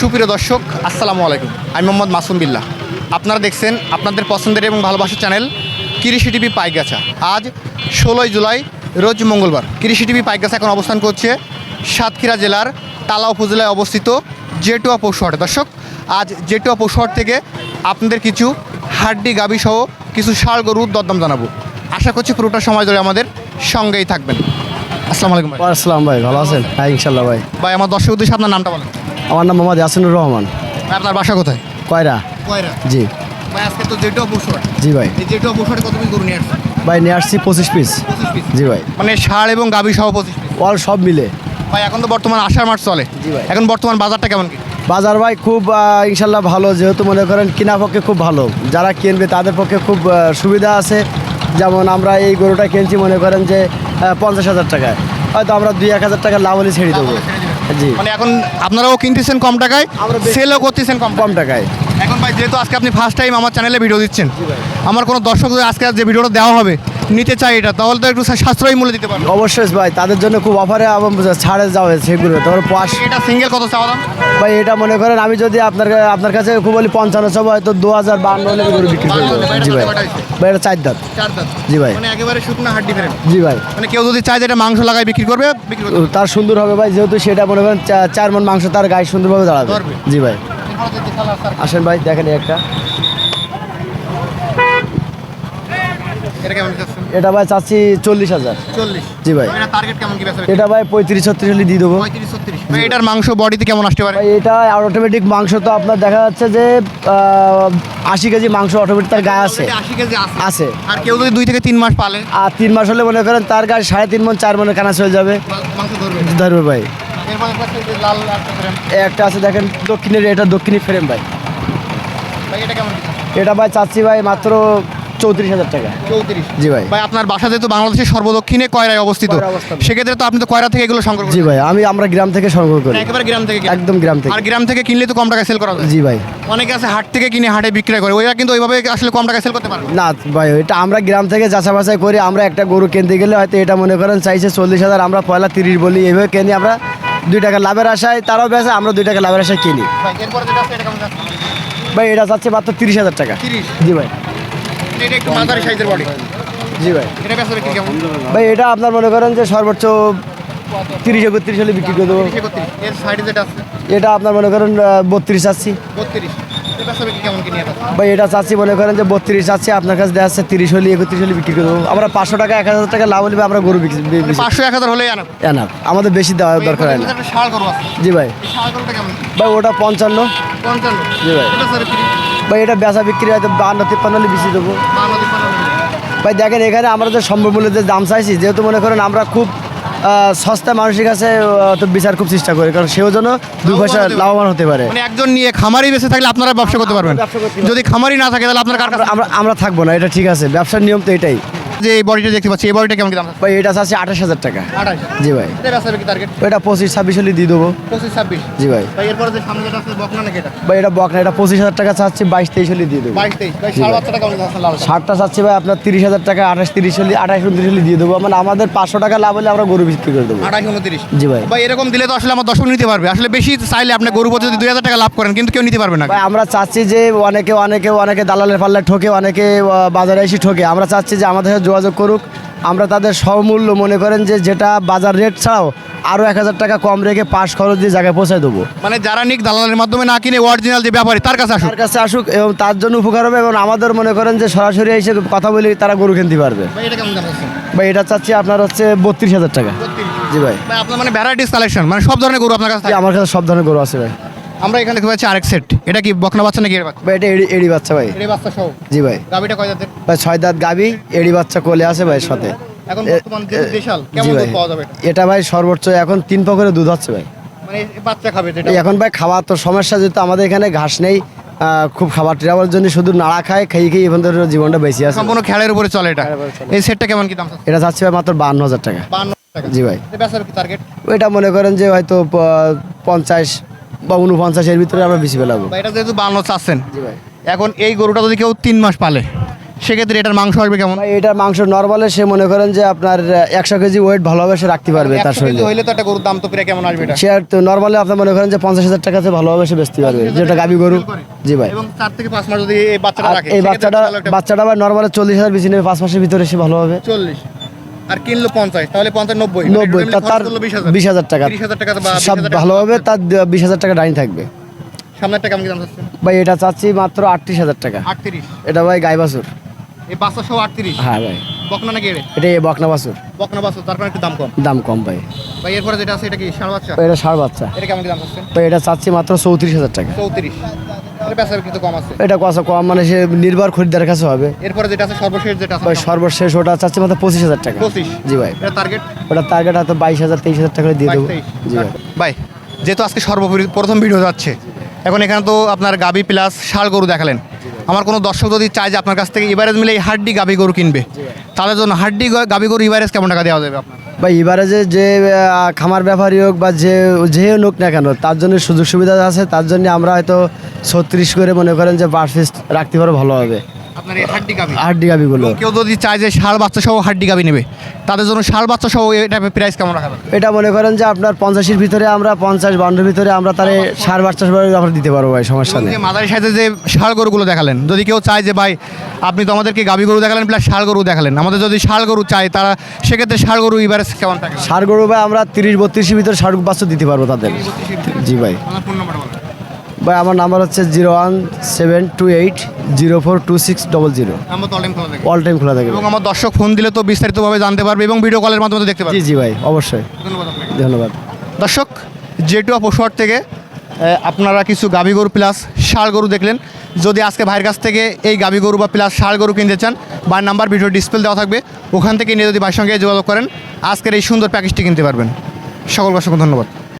সুপ্রিয় দর্শক আসসালামু আলাইকুম। আমি মোহাম্মদ মাসুম বিল্লাহ। আপনারা দেখছেন আপনাদের পছন্দের এবং ভালোবাসার চ্যানেল কৃষি টিভি পাইগাছা। আজ ষোলোই জুলাই রোজ মঙ্গলবার। কৃষি টিভি পাইগাছা এখন অবস্থান করছে সাতক্ষীরা জেলার তালা উপজেলায় অবস্থিত জেটুয়া পৌষহাটে দর্শক আজ জেটুয়া পৌষহাট থেকে আপনাদের কিছু হাড্ডি গাবি সহ কিছু ষাড় গরুর দরদাম জানাব। আশা করছি পুরোটা সময় ধরে আমাদের সঙ্গেই থাকবেন। আসসালামু আলাইকুম ভাই। আসসালাম ভাই ভালো আছেন? হ্যাঁ ইনশাল্লাহ ভাই। ভাই আমার দর্শক উদ্দেশ্যে আপনার নামটা বলেন। আমার নাম মোহাম্মদ ইয়াসিনুর রহমান। আপনার বাসা কোথায়? কয়রা? কয়রা? জি। ভাই আজকে তো জি ভাই। এই কত পিস গরু নিয়ে আসছেন? ভাই নিয়ে আসছি পঁচিশ পিস জি ভাই। মানে ষাঁড় এবং গাবি সহ পঁচিশ পিস অল সব মিলে। ভাই এখন তো বর্তমান আষাঢ় মাস চলে। জি ভাই। এখন বর্তমান বাজারটা কেমন কি? বাজার ভাই খুব ইনশাল্লাহ ভালো। যেহেতু মনে করেন কিনা পক্ষে খুব ভালো। যারা কিনবে তাদের পক্ষে খুব সুবিধা আছে। যেমন আমরা এই গরুটা কিনছি মনে করেন যে পঞ্চাশ হাজার টাকায়। হয়তো আমরা দুই এক হাজার টাকা লাভ হলে ছেড়ে দেবো। মানে এখন আপনারাও কিনতেছেন কম টাকায় সেলও করতেছেন কম কম টাকায়। এখন ভাই যেহেতু আজকে আপনি ফার্স্ট টাইম আমার চ্যানেলে ভিডিও দিচ্ছেন আমার কোনো দর্শক যদি আজকে যে ভিডিওটা দেওয়া হবে নিতে চাই এটা তাহলে তো একটু সাশ্রয়ী মূল্য দিতে পারব। অবশ্যই ভাই তাদের জন্য খুব অফারে ছাড়ে যাবে সেগুলো। তারপর পাঁচ এটা সিঙ্গেল কত চাওয়া দাম? ভাই এটা মনে করেন আমি যদি আপনার আপনার কাছে খুব বলি পঞ্চান্ন সব হয়তো দু হাজার বান্ন হলে গরু বিক্রি করে দেবো জি ভাই। ভাই এটা চার দাঁত। জি ভাই। মানে একেবারে শুকনো হাড্ডি ফেরেন জি ভাই। মানে কেউ যদি চায় এটা মাংস লাগায় বিক্রি করবে করবে তার সুন্দর হবে ভাই যেহেতু সেটা মনে করেন চার মন মাংস তার গায়ে সুন্দরভাবে দাঁড়াবে। জি ভাই। আসেন ভাই দেখেন একটা। এটা ভাই চাচ্ছি চল্লিশ হাজার। জি ভাই। এটা ভাই পঁয়ত্রিশ ছত্রিশ হলে দিয়ে দেবো। এটার মাংস বডিতে কেমন আসতে পারে? এটা অটোমেটিক মাংস তো আপনার দেখা যাচ্ছে যে আশি কেজি মাংস অটোমেটিক তার গায়ে আছে। আছে। আর কেউ যদি দুই থেকে তিন মাস পালে? আর তিন মাস হলে মনে করেন তার গায়ে সাড়ে তিন মন চার মনের কানা চলে যাবে। ধরবে। ভাই। একটা আছে দেখেন দক্ষিণের এটা দক্ষিণী ফ্রেম ভাই। এটা ভাই চাচ্ছি ভাই মাত্র চৌত্রিশ হাজার টাকা। চৌত্রিশ। জি ভাই। ভাই আপনার বাসা যেহেতু বাংলাদেশের সর্বদক্ষিণে কয়রায় অবস্থিত সেক্ষেত্রে তো আপনি তো কয়রা থেকে এগুলো সংগ্রহ জি ভাই আমি আমরা গ্রাম থেকে সংগ্রহ করি। একেবারে গ্রাম থেকে একদম গ্রাম থেকে। আর গ্রাম থেকে কিনলে তো কম টাকায় সেল করা যায়। জি ভাই। অনেকে আছে হাট থেকে কিনে হাটে বিক্রয় করে। ওইরা কিন্তু ওইভাবে আসলে কম টাকায় সেল করতে পারে না। ভাই এটা আমরা গ্রাম থেকে যাচা বাছাই করি। আমরা একটা গরু কিনতে গেলে হয়তো এটা মনে করেন চাইছে চল্লিশ হাজার আমরা পয়লা তিরিশ বলি। এইভাবে কিনি আমরা দুই টাকা লাভের আশায় তারাও বেছে আমরা দুই টাকা লাভের আশায় কিনি। ভাই এটা যাচ্ছে? মাত্র তিরিশ হাজার টাকা। জি ভাই। এটা একটু মাঝারি সাইজের বডি জি ভাই। এটা বেচা বিক্রি কেমন? ভাই এটা আপনার মনে করেন যে সর্বোচ্চ তিরিশ একত্রিশ হলে বিক্রি করে দেবো। এর সাইডে যেটা আছে? এটা আপনার মনে করেন বত্রিশ এটা ভাই এটা চাচ্ছি মনে করেন যে বত্রিশ চাচ্ছি আপনার কাছে দেওয়া যাচ্ছে তিরিশ হলে একত্রিশ হলে বিক্রি করে দেবো। আমরা পাঁচশো টাকা এক হাজার টাকা লাভ হলে আমরা গরু বিক্রি পাঁচশো এক হাজার আনা এনাফ আমাদের বেশি দেওয়া দরকার হয় না। আছে। জি ভাই। ভাই ওটা পঞ্চান্ন। পঞ্চান্ন। জি ভাই। ভাই এটা বেচা বিক্রি হয়তো বান্ন তিপ্পান্ন হলে বেশি দেবো। ভাই দেখেন এখানে আমরা যে সম্ভব মূল্যে যে দাম চাইছি যেহেতু মনে করেন আমরা খুব সস্তা মানুষের কাছে তো বিচার খুব চেষ্টা করি কারণ সেও যেন দু পয়সা লাভবান হতে পারে। মানে একজন নিয়ে খামারি বেঁচে থাকলে আপনারা ব্যবসা করতে পারবেন। যদি খামারি না থাকে তাহলে আপনার আমরা আমরা থাকব না এটা ঠিক আছে ব্যবসার নিয়ম তো এটাই। যে এই বডিটা দেখতে পাচ্ছি এই বডিটা কেমন কি দাম? ভাই এটা চাচ্ছি আঠাশ হাজার টাকা। আঠাশ। জি ভাই। টার্গেট এটা পঁচিশ ছাব্বিশ হলে দিয়ে দেবো। পঁচিশ ছাব্বিশ। জি ভাই। ভাই এরপরে যে সামনে যেটা আছে বকনা নাকি এটা? ভাই এটা বকনা এটা পঁচিশ হাজার টাকা চাচ্ছি বাইশ তেইশ হলে দিয়ে দেবো। বাইশ তেইশ। ভাই আছে ষাটটা চাচ্ছি ভাই আপনার তিরিশ হাজার টাকা আঠাশ তিরিশ হলে আঠাশ উনত্রিশ হলে দিয়ে দেবো। মানে আমাদের পাঁচশো টাকা লাভ হলে আমরা গরু বিক্রি করে দেবো। আঠাশ উনত্রিশ। জি ভাই। ভাই এরকম দিলে তো আসলে আমার দর্শক নিতে পারবে। আসলে বেশি চাইলে আপনি গরু প্রতি যদি দুই হাজার টাকা লাভ করেন কিন্তু কেউ নিতে পারবে না। ভাই আমরা চাচ্ছি যে অনেকে অনেকে অনেকে দালালের পাল্লায় ঠকে অনেকে বাজারে এসে ঠকে। আমরা চাচ্ছি যে আমাদের যোগাযোগ করুক। আমরা তাদের সমূল্য মনে করেন যে যেটা বাজার রেট ছাড়াও আরও এক হাজার টাকা কম রেখে পাশ খরচ দিয়ে জায়গায় পৌঁছে দেবো। মানে যারা নিক দালালের মাধ্যমে না কিনে অরিজিনাল যে ব্যাপারী তার কাছে আসুক। তার কাছে আসুক এবং তার জন্য উপকার হবে এবং আমাদের মনে করেন যে সরাসরি এসে কথা বলে তারা গরু কিনতে পারবে। ভাই এটা চাচ্ছি আপনার হচ্ছে বত্রিশ হাজার টাকা। জি ভাই। ভাই আপনার মানে ভ্যারাইটিস কালেকশন মানে সব ধরনের গরু আপনার কাছে আমার কাছে সব ধরনের গরু আছে ভাই। আমরা এখানে দেখতে পাচ্ছি আরেক সেট এটা কি বকনা বাচ্চা নাকি এর বাচ্চা ভাই এটা এড়ি এড়ি বাচ্চা ভাই। এর বাচ্চা সহ। জি ভাই। গাবিটা কয় জাতের? ভাই ছয় দাঁত গাবি এড়ি বাচ্চা কোলে আছে ভাই সাথে। এখন বর্তমান দেশাল কেমন দুধ পাওয়া যাবে এটা? এটা ভাই সর্বোচ্চ এখন তিন পকেটে দুধ হচ্ছে ভাই। মানে বাচ্চা খাবে এই এখন ভাই খাওয়া তো সমস্যা যেহেতু আমাদের এখানে ঘাস নেই খুব খাবার টেরাবার জন্য শুধু নাড়া খায় খেয়ে খেয়ে এখন ধরে জীবনটা বেশি আছে। সম্পূর্ণ খেলের উপরে চলে এটা। এই সেটটা কেমন কি দাম এটা যাচ্ছে ভাই মাত্র বান্ন হাজার টাকা। বান্ন জি ভাই। এটা টার্গেট ওইটা মনে করেন যে হয়তো পঞ্চাশ বা উনপঞ্চাশের ভিতরে আমরা বেশি পেলাবো। এটা যেহেতু বান্ন চাচ্ছেন এখন এই গরুটা যদি কেউ তিন মাস পালে সেক্ষেত্রে এটার মাংস আসবে কেমন? এটার মাংস নর্মালে সে মনে করেন যে আপনার একশো কেজি ওয়েট ভালোভাবে সে রাখতে পারবে তার 100 কেজি শরীরে। হইলে তো একটা গরুর দাম তো প্রায় কেমন আসবে এটা? সে তো নর্মালি আপনি মনে করেন যে পঞ্চাশ হাজার টাকাতে ভালোভাবে সে বেচতে পারবে যেটা গাবি গরু। জি ভাই। এবং চার থেকে পাঁচ মাস যদি এই বাচ্চাটা রাখে এই বাচ্চাটা বাচ্চাটা আবার নর্মালি চল্লিশ হাজার বেশি নেবে পাঁচ মাসের ভিতরে সে ভালোভাবে চল্লিশ। আর কিনলো পঞ্চাশ তাহলে পঞ্চাশ নব্বই। নব্বই তার বিশ হাজার। টাকা। বিশ হাজার টাকা সব ভালোভাবে তার বিশ হাজার টাকা ডাইন থাকবে। সামনের টাকা আমি দাম ভাই এটা চাচ্ছি মাত্র আটত্রিশ হাজার টাকা। আটত্রিশ। এটা ভাই গাই বাছুর এই সহ আটত্রিশ? হ্যাঁ ভাই। বকনা নাকি এটা এই বকনা বাছুর। বকনা বাচ্চা তারপর একটু দাম কম। দাম কম ভাই। ভাই এরপরে যেটা আছে এটা কি ষাঁড় বাচ্চা? এটা ষাড় বাচ্চা। এটা কেমন দাম চাচ্ছেন? ভাই এটা চাচ্ছি মাত্র চৌত্রিশ হাজার টাকা। চৌত্রিশ। এটা কিন্তু কম আছে। এটা কত কম মানে সে নির্ভর খরিদ্দারের কাছে হবে। এরপরে যেটা আছে সর্বশেষ যেটা আছে ভাই সর্বশেষ ওটা চাচ্ছে মাত্র পঁচিশ হাজার টাকা। পঁচিশ। জি ভাই। এটা টার্গেট ওটা টার্গেট হয়তো বাইশ হাজার তেইশ হাজার টাকা দিয়ে দেবো। জি ভাই। ভাই যেহেতু আজকে সর্বপ্রথম প্রথম ভিডিও যাচ্ছে এখন এখানে তো আপনার গাবি প্লাস ষাড় গরু দেখালেন। আমার কোনো দর্শক যদি চায় যে আপনার কাছ থেকে ইভারেজ মিলে এই হাড্ডি গাবি গরু কিনবে, তাদের জন্য হাড্ডি গাভি গরু ইভারেজ কেমন টাকা দেওয়া যাবে বা ইভারেজে যে খামার ব্যাপারী হোক বা যে যে হোক না কেন, তার জন্য সুযোগ সুবিধা আছে, তার জন্য আমরা হয়তো ছত্রিশ করে মনে করেন যে পার রাখতে পারো ভালো হবে। আপনার এই হাড্ডি গাবি হাড্ডি গাবিগুলো কেউ যদি চায় যে ষাড় বাচ্চা সহ হাড্ডি গাবি নেবে তাদের জন্য ষাড় বাচ্চা সহ এটা প্রাইস কেমন রাখা এটা মনে করেন যে আপনার পঞ্চাশের ভিতরে আমরা পঞ্চাশ বান্ডের ভিতরে আমরা তারে সার বাচ্চা আমরা দিতে পারব ভাই সমস্যা নেই। যে মাদারি সাইজে যে ষাড় গরুগুলো দেখালেন যদি কেউ চায় যে ভাই আপনি তো আমাদেরকে গাবি গরু দেখালেন প্লাস ষাড় গরু দেখালেন আমাদের যদি ষাড় গরু চায় তারা সেক্ষেত্রে ষাড় গরু ইভারেজ কেমন থাকে? সার গরু ভাই আমরা তিরিশ বত্রিশের ভিতরে সার বাচ্চা দিতে পারব তাদের। জি ভাই। আমার ফোন নাম্বার ভাই আমার নাম্বার হচ্ছে zero one seven two eight zero four two six double zero. All time খোলা থাকে। এবং আমার দর্শক ফোন দিলে তো বিস্তারিতভাবে জানতে পারবে এবং ভিডিও কলের মাধ্যমে দেখতে জি পারবে। জি ভাই অবশ্যই। ধন্যবাদ ধন্যবাদ। দর্শক জেটুয়া পশুহাট থেকে আপনারা কিছু গাভী গরু প্লাস ষাড় গরু দেখলেন। যদি আজকে ভাইয়ের কাছ থেকে এই গাভী গরু বা প্লাস ষাড় গরু কিনতে চান বা নাম্বার ভিডিও ডিসপ্লে দেওয়া থাকবে। ওখান থেকে নিয়ে যদি ভাইয়ের সঙ্গে যোগাযোগ করেন আজকের এই সুন্দর প্যাকেজটি কিনতে পারবেন। সকল অসংখ্য ধন্যবাদ।